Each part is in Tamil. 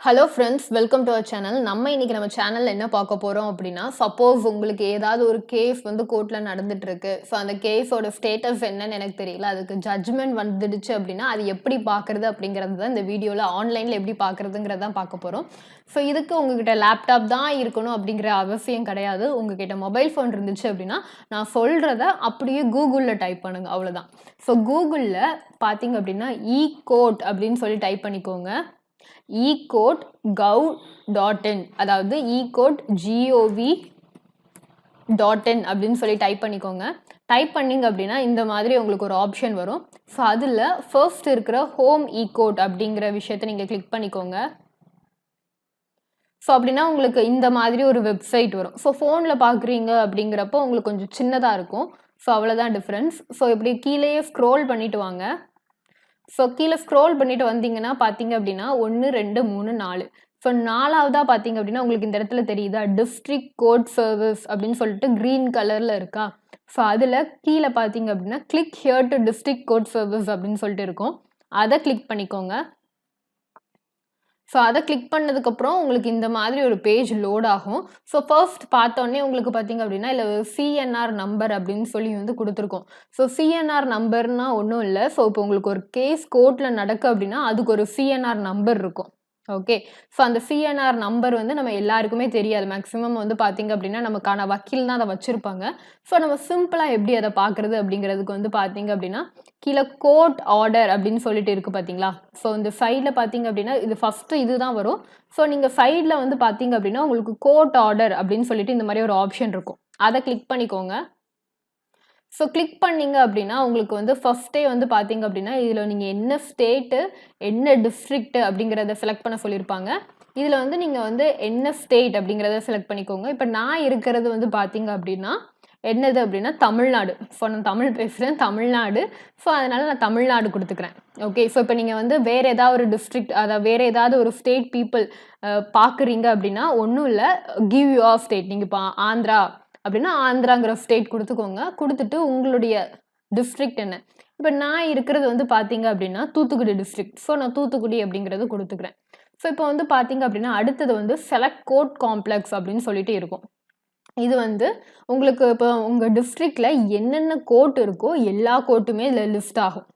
Hello friends welcome to our channel நம்ம இன்னைக்கு நம்ம சேனலில் என்ன பார்க்க போகிறோம் அப்படின்னா சப்போஸ் உங்களுக்கு ஏதாவது ஒரு கேஸ் வந்து கோர்ட்டில் நடந்துட்டு ஸோ அந்த கேஸோட ஸ்டேட்டஸ் என்னன்னு எனக்கு தெரியல. அதுக்கு ஜட்ஜ்மெண்ட் வந்துடுச்சு அப்படின்னா அது எப்படி பார்க்குறது அப்படிங்கிறது தான் இந்த வீடியோவில் ஆன்லைனில் எப்படி பார்க்குறதுங்கிறத தான் பார்க்க போகிறோம் ஸோ இதுக்கு உங்ககிட்ட லேப்டாப் தான் இருக்கணும் அப்படிங்கிற அவசியம் கிடையாது. உங்ககிட்ட மொபைல் ஃபோன் இருந்துச்சு அப்படின்னா நான் சொல்கிறத அப்படியே கூகுளில் டைப் பண்ணுங்க. அவ்வளோதான் ஸோ கூகுளில் பார்த்தீங்க அப்படின்னா இ கோட் அப்படின்னு சொல்லி டைப் பண்ணிக்கோங்க. ஈகோட் கவ் டாட் இன் அதாவது ஈகோட் ஜிஓவி டாட் இன் அப்படின்னு சொல்லி டைப் பண்ணிக்கோங்க. டைப் பண்ணிங்க அப்படின்னா இந்த மாதிரி உங்களுக்கு ஒரு ஆப்ஷன் வரும். ஸோ அதில் ஃபர்ஸ்ட் இருக்கிற ஹோம் ஈகோட் e அப்படிங்கிற விஷயத்தை நீங்கள் கிளிக் பண்ணிக்கோங்க. ஸோ அப்படின்னா உங்களுக்கு இந்த மாதிரி ஒரு வெப்சைட் வரும். ஸோ ஃபோனில் பார்க்குறீங்க அப்படிங்கிறப்போ உங்களுக்கு கொஞ்சம் சின்னதாக இருக்கும். ஸோ அவ்வளோதான் டிஃப்ரென்ஸ் ஸோ இப்படி கீழேயே ஸ்க்ரோல் பண்ணிவிட்டு வாங்க. ஸோ கீழே ஸ்க்ரோல் பண்ணிட்டு வந்தீங்கன்னா பார்த்தீங்க அப்படின்னா ஒன்று ரெண்டு மூணு நாலு. ஸோ நாலாவதாக பார்த்தீங்க அப்படின்னா உங்களுக்கு இந்த இடத்துல தெரியுதா? டிஸ்ட்ரிக்ட் கோட் சர்வீஸ் அப்படின்னு சொல்லிட்டு க்ரீன் கலரில் இருக்கா? ஸோ அதில் கீழே பார்த்தீங்க அப்படின்னா click here to district court service அப்படின்னு சொல்லிட்டு இருக்கும். அதை கிளிக் பண்ணிக்கோங்க. ஸோ அதை கிளிக் பண்ணதுக்கப்புறம் உங்களுக்கு இந்த மாதிரி ஒரு பேஜ் லோட் ஆகும். ஸோ ஃபர்ஸ்ட் பார்த்தோன்னே உங்களுக்கு பார்த்தீங்க அப்படின்னா இல்லை சிஎன்ஆர் நம்பர் அப்படின்னு சொல்லி வந்து கொடுத்துருக்கோம். ஸோ சிஎன்ஆர் நம்பர்னால் ஒன்றும் இல்லை. ஸோ இப்போ உங்களுக்கு ஒரு கேஸ் கோர்ட்டில் நடக்கு அப்படின்னா அதுக்கு ஒரு சிஎன்ஆர் நம்பர் இருக்கும். ஓகே ஸோ அந்த சிஎன்ஆர் நம்பர் வந்து நம்ம எல்லாருக்குமே தெரியாது. மேக்ஸிமம் வந்து பார்த்தீங்க அப்படின்னா நமக்கான வக்கீல் தான் அதை வச்சுருப்பாங்க. ஸோ நம்ம சிம்பிளாக எப்படி அதை பார்க்குறது அப்படிங்கிறதுக்கு வந்து பார்த்தீங்க அப்படின்னா கீழே கோர்ட் ஆர்டர் அப்படின்னு சொல்லிட்டு இருக்குது பார்த்தீங்களா ஸோ இந்த சைடில் பார்த்தீங்க அப்படின்னா இது ஃபஸ்ட்டு இதுதான் வரும். ஸோ நீங்கள் சைடில் வந்து பார்த்தீங்க அப்படின்னா உங்களுக்கு கோர்ட் ஆர்டர் அப்படின்னு சொல்லிட்டு இந்த மாதிரி ஒரு ஆப்ஷன் இருக்கும். அதை கிளிக் பண்ணிக்கோங்க. ஸோ கிளிக் பண்ணீங்க அப்படின்னா உங்களுக்கு வந்து ஃபஸ்ட்டே வந்து பார்த்தீங்க அப்படின்னா இதில் நீங்கள் என்ன ஸ்டேட்டு என்ன டிஸ்ட்ரிக்ட்டு அப்படிங்கிறத செலக்ட் பண்ண சொல்லியிருப்பாங்க. இதில் வந்து நீங்கள் வந்து என்ன ஸ்டேட் அப்படிங்கிறத செலக்ட் பண்ணிக்கோங்க. இப்போ நான் இருக்கிறது வந்து பார்த்தீங்க அப்படின்னா என்னது அப்படின்னா தமிழ்நாடு. ஸோ நான் தமிழ் பேசுகிறேன் தமிழ்நாடு. ஸோ அதனால் நான் தமிழ்நாடு கொடுத்துக்கிறேன். ஓகே ஸோ இப்போ நீங்கள் வந்து வேறு ஏதாவது ஒரு டிஸ்ட்ரிக்ட் அதாவது வேறு ஏதாவது ஒரு ஸ்டேட் பீப்புள் பார்க்குறீங்க அப்படின்னா ஒன்றும் இல்லை கிவ் யூ ஆஃப் ஸ்டேட் நீங்கள் இப்போ ஆந்திரா அப்படின்னா ஆந்திராங்கிற ஸ்டேட் கொடுத்துக்கோங்க. கொடுத்துட்டு உங்களுடைய டிஸ்ட்ரிக்ட் என்ன? இப்போ நான் இருக்கிறது வந்து பார்த்தீங்க அப்படின்னா தூத்துக்குடி டிஸ்ட்ரிக்ட் ஸோ நான் தூத்துக்குடி அப்படிங்கிறது கொடுத்துக்கிறேன். ஸோ இப்போ வந்து பார்த்தீங்க அப்படின்னா அடுத்தது வந்து செலக்ட் கோட் காம்ப்ளெக்ஸ் அப்படின்னு சொல்லிட்டு இருக்கும். இது வந்து உங்களுக்கு இப்போ உங்கள் டிஸ்ட்ரிக்டில் என்னென்ன கோர்ட் இருக்கோ எல்லா கோர்ட்டுமே இதில் லிஸ்ட் ஆகும்.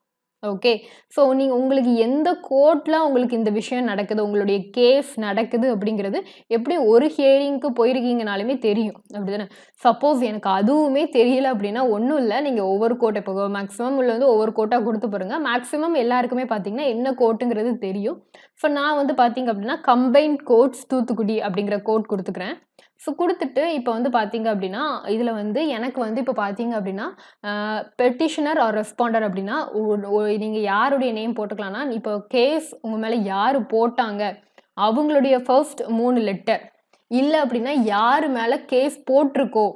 ஓகே ஸோ நீங்கள் உங்களுக்கு எந்த கோர்ட்டில் உங்களுக்கு இந்த விஷயம் நடக்குது உங்களுடைய கேஸ் நடக்குது அப்படிங்கிறது எப்படி ஒரு ஹியரிங்க்கு போயிருக்கீங்கனாலுமே தெரியும். அப்படி தானே சப்போஸ் எனக்கு அதுவுமே தெரியல அப்படின்னா ஒன்றும் இல்லை. நீங்கள் ஒவ்வொரு கோட்டை இப்போ மேக்ஸிமம் உள்ள வந்து ஒவ்வொரு கோட்டாக கொடுத்து பாருங்கள் மேக்ஸிமம் எல்லாருக்குமே பார்த்தீங்கன்னா என்ன கோர்ட்டுங்கிறது தெரியும். ஸோ நான் வந்து பார்த்தீங்க அப்படின்னா கம்பைன்ட் கோட்ஸ் தூத்துக்குடி அப்படிங்கிற கோட் கொடுத்துக்கிறேன். ஸோ கொடுத்துட்டு இப்போ வந்து பார்த்தீங்க அப்படின்னா இதில் வந்து எனக்கு வந்து இப்போ பார்த்தீங்க அப்படின்னா பெட்டிஷனர் ஆர் ரெஸ்பாண்டர் அப்படின்னா நீங்கள் யாருடைய நேம் போட்டுக்கலாம்னா இப்போ கேஸ் உங்கள் மேலே யார் போட்டாங்க? அவங்களுடைய ஃபர்ஸ்ட் மூணு லெட்டர் இல்லை அப்படின்னா யார் மேலே கேஸ் போட்டிருக்கோ?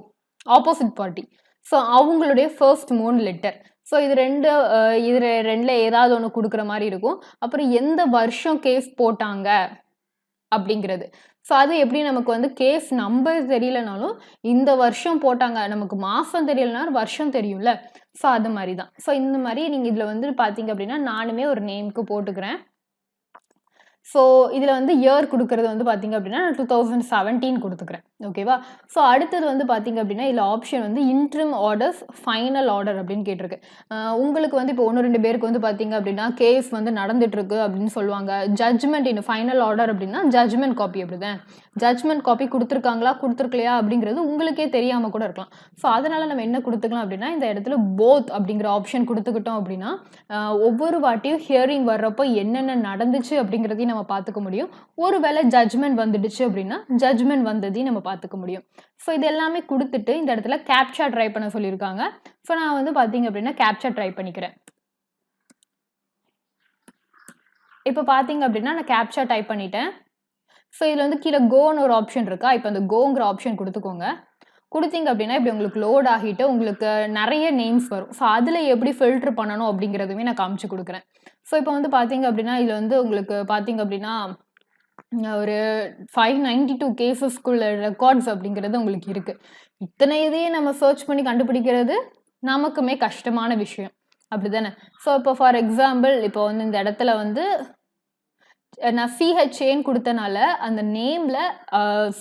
ஆப்போசிட் பார்ட்டி ஸோ அவங்களுடைய ஃபர்ஸ்ட் மூணு லெட்டர் ஸோ இது ரெண்டு இது ரெண்டில் ஏதாவது ஒன்று கொடுக்குற மாதிரி இருக்கும். அப்புறம் எந்த வருஷம் கேஸ் போட்டாங்க அப்படிங்கிறது. ஸோ அது எப்படி நமக்கு வந்து கேஸ் நம்பர் தெரியலனாலும் இந்த வருஷம் போட்டாங்க நமக்கு மாதம் தெரியலனாலும் வருஷம் தெரியும்ல. ஸோ அது மாதிரி தான் ஸோ இந்த மாதிரி நீங்கள் இதில் வந்து பார்த்தீங்க அப்படின்னா நானுமே ஒரு நேமுக்கு போட்டுக்கிறேன். ஸோ இதில் வந்து இயர் கொடுக்குறது வந்து பார்த்தீங்க அப்படின்னா நான் டூ தௌசண்ட் செவன்டீன் கொடுத்துக்கிறேன். ஓகேவா ஸோ அடுத்தது வந்து பார்த்தீங்க அப்படின்னா இதில் ஆப்ஷன் வந்து இன்ட்ரிம் ஆர்டர்ஸ் ஃபைனல் ஆர்டர் அப்படின்னு கேட்டிருக்கு. உங்களுக்கு வந்து இப்போ ஒன்று ரெண்டு பேருக்கு வந்து பார்த்தீங்க அப்படின்னா கேஸ் வந்து நடந்துட்டுருக்கு அப்படின்னு சொல்லுவாங்க. ஜட்ஜ்மெண்ட் இன் ஃபைனல் ஆர்டர் அப்படின்னா ஜட்ஜ்மெண்ட் காப்பி அப்படி தான் ஜட்ஜ்மெண்ட் காப்பி கொடுத்துருக்காங்களா கொடுத்துருக்கலையா அப்படிங்கிறது உங்களுக்கே தெரியாமல் கூட இருக்கலாம். ஸோ அதனால் நம்ம என்ன கொடுத்துக்கலாம் அப்படின்னா இந்த இடத்துல போத் அப்படிங்கிற ஆப்ஷன் கொடுத்துக்கிட்டோம் அப்படின்னா ஒவ்வொரு வாட்டியும் ஹியரிங் வர்றப்போ என்னென்ன நடந்துச்சு அப்படிங்கிறதையும் நம்ம பார்த்துக்க முடியும். ஒருவேளை ஜட்ஜ்மெண்ட் வந்துடுச்சு அப்படின்னா ஜட்ஜ்மெண்ட் வந்ததையும் நம்ம பார்த்துக்க முடியும். ஸோ இது எல்லாமே கொடுத்துட்டு இந்த இடத்துல கேப்சா ட்ரை பண்ண சொல்லியிருக்காங்க ஸோ நான் வந்து பார்த்தீங்க அப்படின்னா கேப்சா ட்ரை பண்ணிக்கிறேன். இப்போ பார்த்தீங்க அப்படின்னா நான் கேப்சா டைப் பண்ணிட்டேன். ஸோ இதில் வந்து கீழே கோன்னு ஒரு ஆப்ஷன் இருக்கா? இப்போ அந்த கோங்கிற ஆப்ஷன் கொடுத்துக்கோங்க. கொடுத்தீங்க அப்படின்னா இப்படி உங்களுக்கு லோட் ஆகிட்டு உங்களுக்கு நிறைய நேம்ஸ் வரும். ஸோ அதில் எப்படி ஃபில்ட்ரு பண்ணணும் அப்படிங்கிறதுமே நான் காமிச்சு கொடுக்குறேன். ஸோ இப்போ வந்து பார்த்தீங்க அப்படின்னா இதில் வந்து உங்களுக்கு பார்த்தீங்க அப்படின்னா ஒரு ஃபைவ் நைன்டி டூ கேசஸ்க்குள்ள ரெக்கார்ட்ஸ் அப்படிங்கிறது உங்களுக்கு இருக்குது இத்தனை இதையே நம்ம சர்ச் பண்ணி கண்டுபிடிக்கிறது நமக்குமே கஷ்டமான விஷயம். அப்படி தானே ஸோ இப்போ ஃபார் எக்ஸாம்பிள் இப்போ வந்து இந்த இடத்துல வந்து நான் சிஹெச்ஏன்னு கொடுத்தனால அந்த நேமில்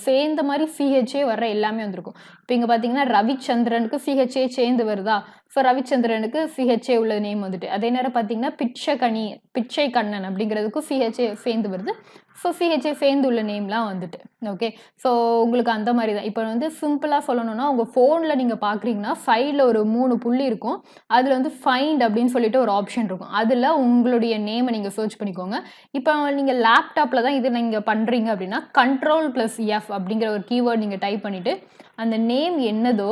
சேர்ந்த மாதிரி சிஹெச்ஏ வர்ற எல்லாமே வந்திருக்கும். இப்போ இங்கே பார்த்தீங்கன்னா ரவிச்சந்திரனுக்கு சிஹெச்ஏ சேர்ந்து வருதா? ஸோ ரவிச்சந்திரனுக்கு சிஹெச்ஏ உள்ள நேம் வந்துட்டு அதே நேரம் பார்த்தீங்கன்னா பிச்சைக்கனி பிச்சை கண்ணன் அப்படிங்கிறதுக்கும் சிஹெச்ஏ சேர்ந்து வருது. ஸோ சிஹெச்ஏ சேர்ந்து உள்ள நேம்லாம் வந்துட்டு ஓகே ஸோ உங்களுக்கு அந்த மாதிரி தான் இப்போ வந்து சிம்பிளாக சொல்லணும்னா உங்கள் ஃபோனில் நீங்கள் பார்க்குறீங்கன்னா சைடில் ஒரு மூணு புள்ளி இருக்கும். அதில் வந்து ஃபைண்ட் அப்படின்னு சொல்லிட்டு ஒரு ஆப்ஷன் இருக்கும். அதில் உங்களுடைய நேமை நீங்கள் சர்ச் பண்ணிக்கோங்க. இப்போ நீங்கள் லேப்டாப்பில் தான் இது நீங்கள் பண்ணுறீங்க அப்படின்னா கண்ட்ரோல் ப்ளஸ் எஃப் அப்படிங்கிற ஒரு கீவேர்ட் நீங்கள் டைப் பண்ணிவிட்டு அந்த நேம் என்னதோ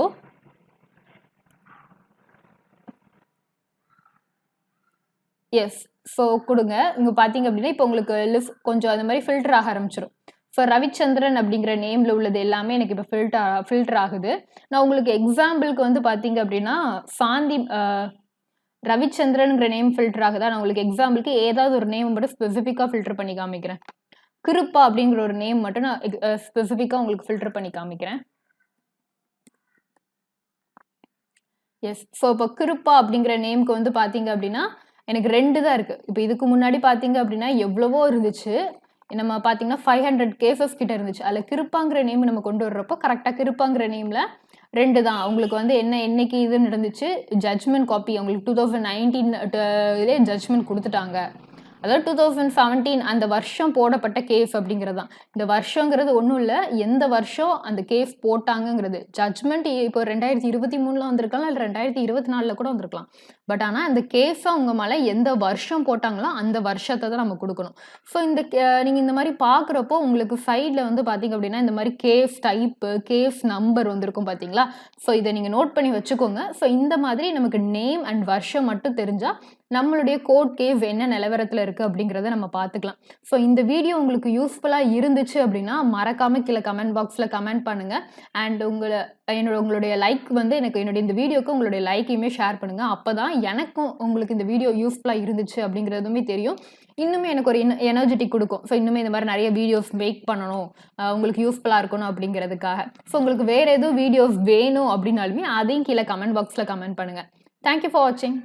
எஸ் ஸோ கொடுங்க. இங்கே பார்த்தீங்க அப்படின்னா இப்போ உங்களுக்கு லிஃப் கொஞ்சம் அந்த மாதிரி ஃபில்டர் ஆக ஆரம்பிச்சிடும் ஸோ ரவிச்சந்திரன் அப்படிங்கிற நேமில் உள்ளது எல்லாமே எனக்கு இப்போ ஃபில்டர் ஃபில்டர் ஆகுது. நான் உங்களுக்கு எக்ஸாம்பிளுக்கு வந்து பார்த்தீங்க அப்படின்னா சாந்தி ரவிச்சந்திரனுங்கிற நேம் ஃபில்டர் ஆகுதா? நான் உங்களுக்கு எக்ஸாம்பிளுக்கு ஏதாவது ஒரு நேம் மட்டும் ஸ்பெசிஃபிக்காக ஃபில்டர் பண்ணி காமிக்கிறேன். கிருப்பா அப்படிங்கிற ஒரு நேம் மட்டும் நான் ஸ்பெசிஃபிக்காக உங்களுக்கு ஃபில்டர் பண்ணி காமிக்கிறேன். எஸ் ஸோ இப்போ கிருப்பா அப்படிங்கிற நேம்க்கு வந்து பார்த்தீங்க அப்படின்னா எனக்கு ரெண்டு தான் இருக்குது இப்போ இதுக்கு முன்னாடி பார்த்தீங்க அப்படின்னா எவ்வளவோ இருந்துச்சு. நம்ம பார்த்தீங்கன்னா ஃபைவ் ஹண்ட்ரட் கேஃபஸ் கிட்ட இருந்துச்சு. அதில் கிருப்பாங்கிற நேம் நம்ம கொண்டு வர்றப்போ கரெக்டாக கிருப்பாங்கிற நேமில் ரெண்டு தான். அவங்களுக்கு வந்து என்ன என்னைக்கு இது நடந்துச்சு ஜட்ஜ்மெண்ட் காப்பி அவங்களுக்கு டூ தௌசண்ட் நைன்டீன் இதே ஜட்ஜ்மெண்ட் கொடுத்துட்டாங்க. அதாவது டூ தௌசண்ட் செவன்டீன் அந்த வருஷம் போடப்பட்ட கேஸ் அப்படிங்கிறது தான் இந்த வருஷங்கிறது ஒன்றும் இல்லை எந்த வருஷம் அந்த கேஸ் போட்டாங்கங்கிறது. ஜட்ஜ்மெண்ட் இப்போ ரெண்டாயிரத்தி இருபத்தி மூணில் வந்திருக்கலாம் இல்லை ரெண்டாயிரத்தி இருபத்தி நாலில் கூட வந்திருக்கலாம். பட் ஆனால் அந்த கேஸை அவங்க மேலே எந்த வருஷம் போட்டாங்களோ அந்த வருஷத்தை தான் நம்ம கொடுக்கணும். ஸோ இந்த நீங்கள் இந்த மாதிரி பார்க்குறப்போ உங்களுக்கு சைடில் வந்து பார்த்தீங்க அப்படின்னா இந்த மாதிரி கேஸ் டைப்பு கேஸ் நம்பர் வந்திருக்கும் பார்த்தீங்களா ஸோ இதை நீங்கள் நோட் பண்ணி வச்சுக்கோங்க. ஸோ இந்த மாதிரி நமக்கு நேம் அண்ட் வருஷம் மட்டும் தெரிஞ்சால் நம்மளுடைய கோர்ட் கேவ் என்ன நிலவரத்தில் இருக்குது அப்படிங்கிறத நம்ம பார்த்துக்கலாம். ஸோ இந்த வீடியோ உங்களுக்கு யூஸ்ஃபுல்லாக இருந்துச்சு அப்படின்னா மறக்காமல் கீழே கமெண்ட் பாக்ஸில் கமெண்ட் பண்ணுங்கள் அண்ட் உங்களை என்னோட உங்களுடைய லைக் வந்து எனக்கு என்னுடைய இந்த வீடியோக்கு உங்களுடைய லைக்கையுமே ஷேர் பண்ணுங்கள் அப்போ தான் எனக்கும் உங்களுக்கு இந்த வீடியோ யூஸ்ஃபுல்லாக இருந்துச்சு அப்படிங்கிறதுமே தெரியும். இன்னுமே எனக்கு ஒரு எனர்ஜெட்டிக் கொடுக்கும். ஸோ இன்னுமே இந்த மாதிரி நிறைய வீடியோஸ் மேக் பண்ணணும். உங்களுக்கு யூஸ்ஃபுல்லாக இருக்கணும் அப்படிங்கிறதுக்காக. ஸோ உங்களுக்கு வேறு எதுவும் வீடியோஸ் வேணும் அப்படின்னாலுமே அதையும் கீழே கமெண்ட் பாக்ஸில் கமெண்ட் பண்ணுங்கள் தேங்க்யூ ஃபார் வாட்சிங்